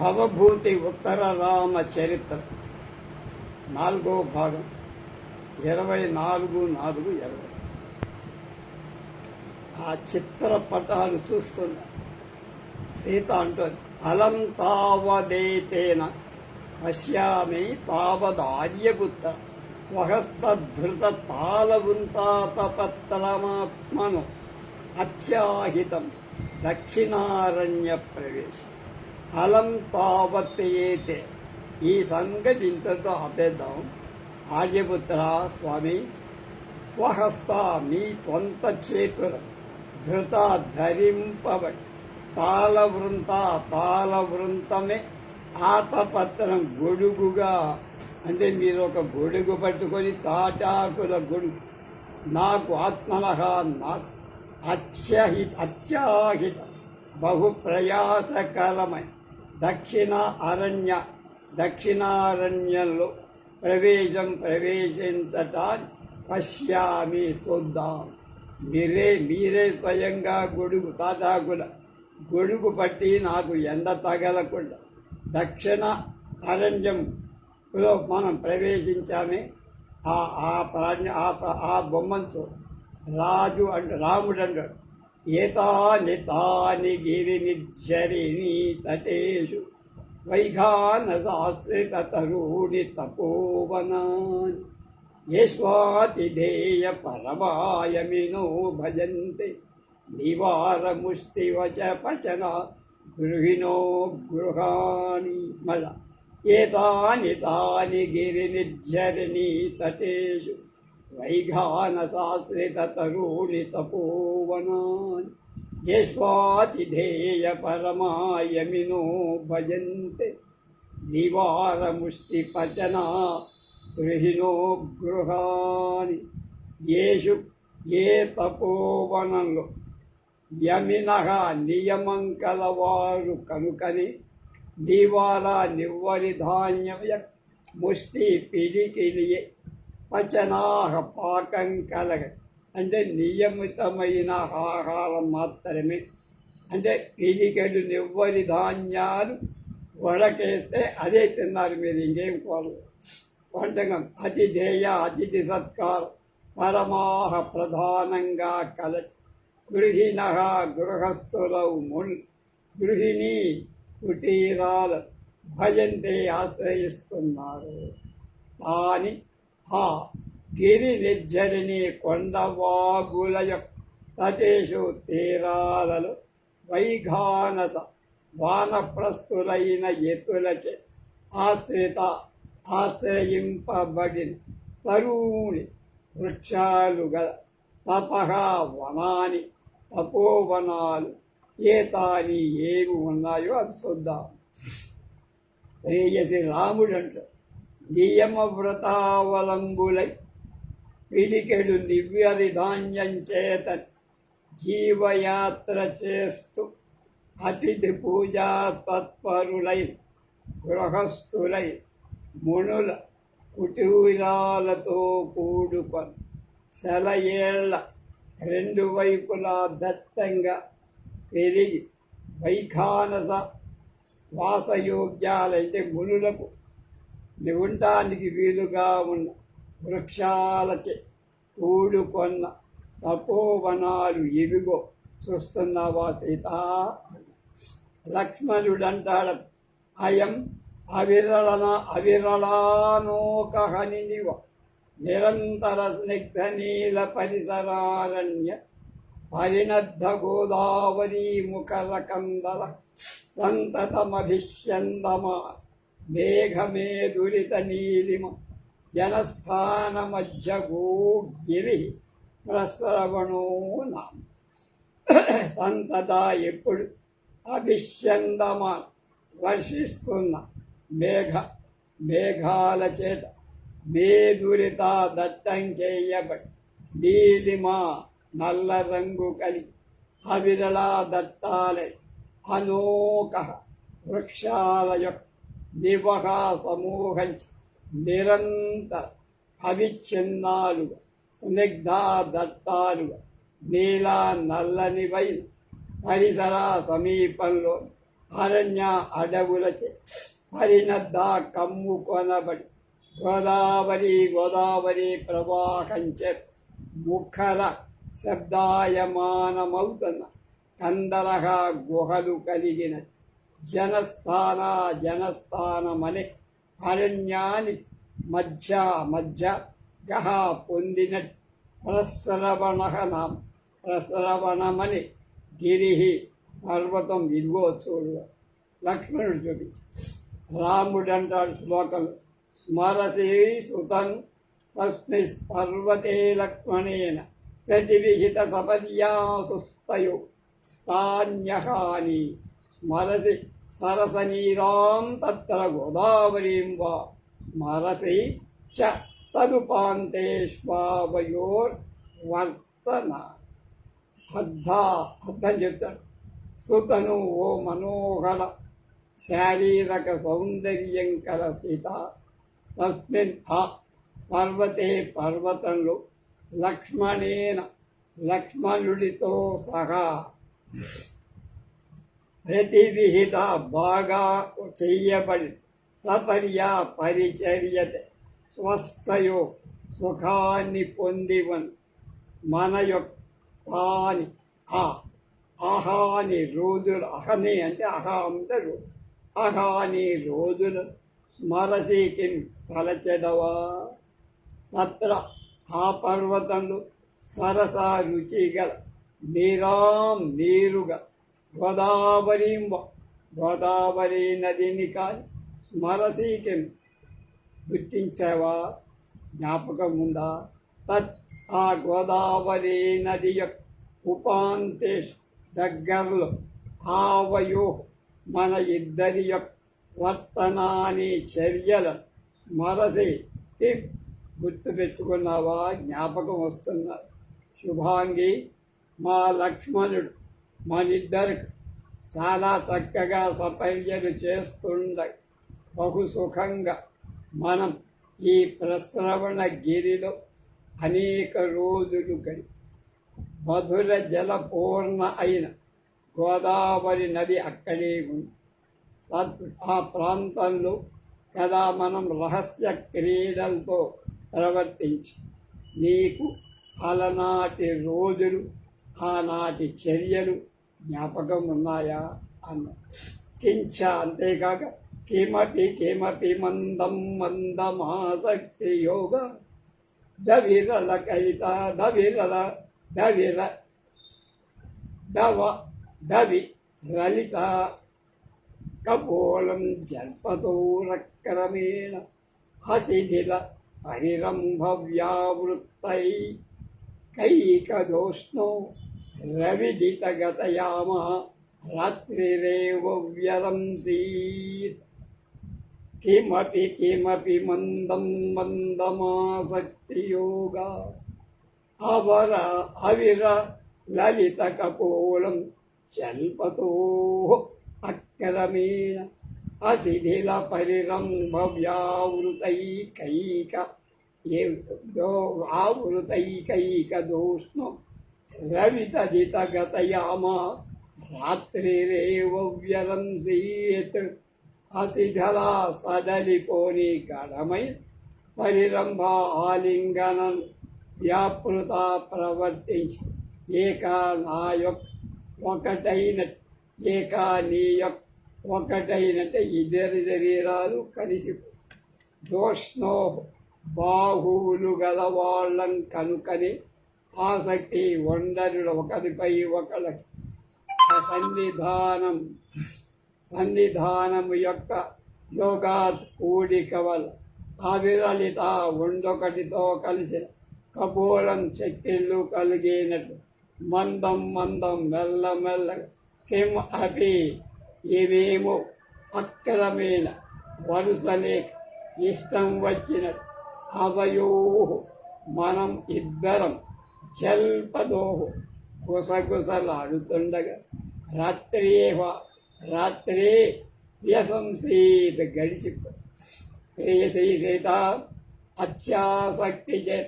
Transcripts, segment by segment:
భవభూతి ఉత్తర రామ చరిత్ర. నాలుగో భాగం. ఇరవై నాలుగు నాలుగు ఇరవై. ఆ చిత్రపటాలు చూస్తున్నా. సీత అంటుంది అలం తావదేతేన పశ్యామి తావదార్యపుత్ర స్వహస్తధృత తాళవుంతాతపత్రమాత్మను అత్యాహితం దక్షిణారణ్య ప్రవేశం. అలం తావత్తేతే ఈ సంగతి ఇంతతో ఆపేద్దాం ఆర్యపుత్ర స్వామి స్వహస్త మీ సొంత చేతుల. ధృత ధరింపబడి. తాళవృంత తాళవృంతమే. ఆతపత్రం గొడుగుగా. అంటే మీరు ఒక గొడుగు పట్టుకొని తాటాకుల గొడుగు. నాకు ఆత్మనః నాకు అత్యహిత అత్యాహిత. బహు ప్రయాసకరమైన. దక్షిణ అరణ్య దక్షిణారణ్యంలో ప్రవేశం ప్రవేశించటాన్ని పశ్యామి చూద్దాం మీరే మీరే స్వయంగా గొడుగు తాటాకుల గొడుగు పట్టి నాకు ఎండ తగలకుండా దక్షిణ అరణ్యంలో మనం ప్రవేశించామే. ఆ ఆ ప్రాణి ఆ ఆ బొమ్మతో రాజు అంట రాముడు అంటాడు. ఏతాని తాని గిరి నిర్జరిణి తటేషు వైఘానసాశ్రిత తరుణి తపోవనాని యస్వాతిధేయ పరమాయమినో భజంతే నివారముష్టివచ పచన గృహిణో గృహాణి మళ్ళా ఏతాని తాని గిరి నిర్జరిణి తటేషు వైఘానసాశ్రిత తరుణి తపోవనాని యస్వాతిధేయ పరమాయమినో భజంతే. నివారముష్టి పచన గృహిణో గృహాని. యేషు ఏ తపోవనంలో యమిన నియమం కలవారు కనుకని దీవాలా నివ్వరి ధాన్యయ ముష్టి పిడికిలి పచనాహ పాకం కలగ. అంటే నియమితమైన ఆహారం మాత్రమే. అంటే పిలికెడు నివ్వరి ధాన్యాలు వడకేస్తే అదే తిన్నారు మీరు ఇంకేం కోరలేదు వంటకం అతిథేయ అతిథి సత్కారం పరమాహ ప్రధానంగా కల గృహిణ గృహస్థులవు మున్ గృహిణి కుటీరాల భయంతే ఆశ్రయిస్తున్నారు. తాని ఆ గిరి నిర్జరిని కొండవాగుల యొక్క తీరాలలో వైఘానస వానప్రస్తులైన ఎత్తులచే ఆశ్రిత ఆశ్రయింపబడిన తరుణి వృక్షాలు గల తపహ వనాని తపోవనాలు ఏ తాని ఏమి ఉన్నాయో అవి చూద్దాం. ప్రేయసి రాముడు అంటారు నియమ వ్రతావలంబులై పిలికెడు నివ్యరి ధాన్యం చేత జీవయాత్ర చేస్తూ అతిథి పూజా తత్పరులై గృహస్థులై మునుల కుటీరాలతో కూడుకొని సెలయేళ్ళ రెండు వైపులా దత్తంగా పెరిగి వైఖానస వాసయోగ్యాలైతే మునులకు ఉండటానికి వీలుగా ఉన్న వృక్షాలచే కూడుకొన్న తపోవనాలు ఇవిగో చూస్తున్నావా సీత? లక్ష్మణుడంటాడు. అయం అవిరళన అవిరళానోకహనినివ. నిరంతర స్నిగ్ధ నీల పరిసరారణ్య పరిణద్ధ గోదావరీ ముఖర కందల సంతతమభిష్యందమా మేఘమేధురిత నీలిమ జనస్థాన మధ్య ప్రస్రవణో నామ. సంతత ఎప్పుడు అభిష్యందమా వర్షిస్తున్న మేఘ మేఘాల చేత మేధురిత దత్తం చేయబడి నీలిమ నల్ల రంగు కలిగి అవిరళా దత్తాలై అనోక వృక్షాల యొక్క నివహ సమూహం నిరంతర అవిచ్ఛిన్నాలుగా స్నిగ్ధ దత్తాలుగా నీలా నల్లనివై పరిసర సమీపంలో అరణ్య అడవులచే పరినద్ద కమ్ము కొనబడి గోదావరి గోదావరి ప్రవాహంచే ముఖర శబ్దాయమానమవుతున్న కందరహ గుహలు కలిగిన జనస్థాన జనస్థానమని అరణ్యాని మధ్య మధ్య గహ పొందిన ప్రస్రవణ ప్రసరవణమని గిరిహి పర్వతం ఇదిగో చూడు లక్ష్మణుడు చూపించి రాముడు అంటాడు శ్లోకం స్మరసి సుతం తస్మి పర్వతే లక్ష్మణేన ప్రతివిహిత సపర్యాసుస్తయో స్థాన్యహాని స్మరసి సరసనీరాం తత్ర గోదావరీం వా మరసై చ తదుపాంతేష్వావయోర్ వర్తన హద్ద హద్ద అని చెప్తాడు సుతను ఓ మనోహర శారీరక సౌందర్యం కల సీత తస్మిన్ ఆ పర్వతే పర్వతంలో లక్ష్మణేన లక్ష్మణుడితో సహా. ప్రతివిహిత బాగా చెయ్యబడి సపర్య పరిచర్యత. స్వస్థయో సుఖాన్ని పొందివన్ మన యొక్కాని ఆ అహాని రోజులు అహని అంటే అహా అంటే రో- అహాని రోజులు స్మరసీకి తలచెదవా? తత్ర ఆ పర్వతంలో సరస రుచిగల నీరాం నీరుగా గోదావరీం గోదావరి నదిని కాని స్మరసీకిం గుర్తించావా? జ్ఞాపకం ఉందా తత్ ఆ గోదావరి నది యొక్క ఉపాంతేష్ దగ్గరలో ఆవయో మన ఇద్దరి యొక్క వర్తనాని చర్యల మరసి గుర్తుపెట్టుకున్నావా? జ్ఞాపకం వస్తున్నారు శుభాంగి మా లక్ష్మణుడు. మనిద్దరికి చాలా చక్కగా సపర్యలు చేస్తుండ బహు సుఖంగా మనం ఈ ప్రశ్రవణ గిరిలో అనేక రోజులు గడి మధుర జలపూర్ణ అయిన గోదావరి నది అక్కడే ఉంది. తద్ ఆ ప్రాంతంలో కదా మనం రహస్య క్రీడలతో ప్రవర్తించి నీకు అలనాటి రోజులు ఆనాటి చర్యలు జ్ఞాపకం ఉన్నాయా అన్న కించ అంతేకాక కిమపి కిమపి మందం మందమాసక్తి యోగ. దవిరల కవిత దవిరల దవిర దవ దవి లలిత కపోలం జల్పతోరక్రమేణ హసిధిల పరిరంభవ్యావృత్తై. కైకదోష్ణో రవిదితగతయామ రాత్రిరేవ వ్యరంసీత్ కిమపి కిమపి మందం మందమాసక్తియోగా అవర అవిర లలిత కపోలం చల్పతో అక్రమేణ అశిథిల పరిరంభవ్యావృతైకైక ఆవృతైకైక దోష్ణం రవితదితగతయామ రాత్రిరేవ వ్యరంసీత్ అసిధలా సడలిపోని గడమై పరిరంభ ఆలింగనం వ్యాపృత ప్రవర్తించి ఏకా నా యొక్క ఒకటైన ఏకా నీ యొక్క ఒకటైనట్టే ఇద్దరి శరీరాలు కలిసి దోష్ణో బాహువులు గలవాళ్ళం కనుకని ఆసక్తి ఒండరులు ఒకరిపై ఒకళ్ళకి సన్నిధానం. సన్నిధానము యొక్క యోగాత్ కూడిక వల్ల అవిరళిత ఉండొకటితో కలిసి కపోలం శక్తిళ్ళు కలిగినట్టు మందం మందం మెల్ల మెల్ల కిమ్ అపి ఇవేమో అక్రమేణ వరుసలేక ఇష్టం వచ్చినట్టు అవయో మనం ఇద్దరం జల్పదోహు గుసగుసలాడుతుండగా రాత్రియేవ రాత్రి వ్యసంసీత గడిచిపో ప్రేయసీ సీత అత్యాసక్తి చే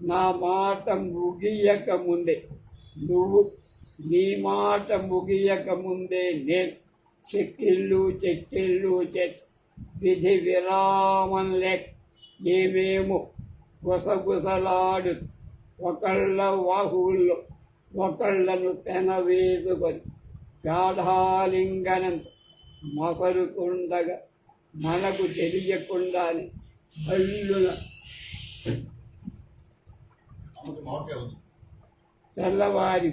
నా మాట ముగియక ముందే నువ్వు నీ మాట ముగియక ముందే నేను చెక్కిళ్ళు చెక్కిళ్ళు చెక్ విధి విరామం లేక ఏమేమో గుసగుసలాడు ఒకళ్ళ వాహువుల్లో ఒకళ్ళను పెనవేసుకొని గాఢాలింగనంత మసలుతుండగా మనకు తెలియకుండానే అల్లున తెల్లవారి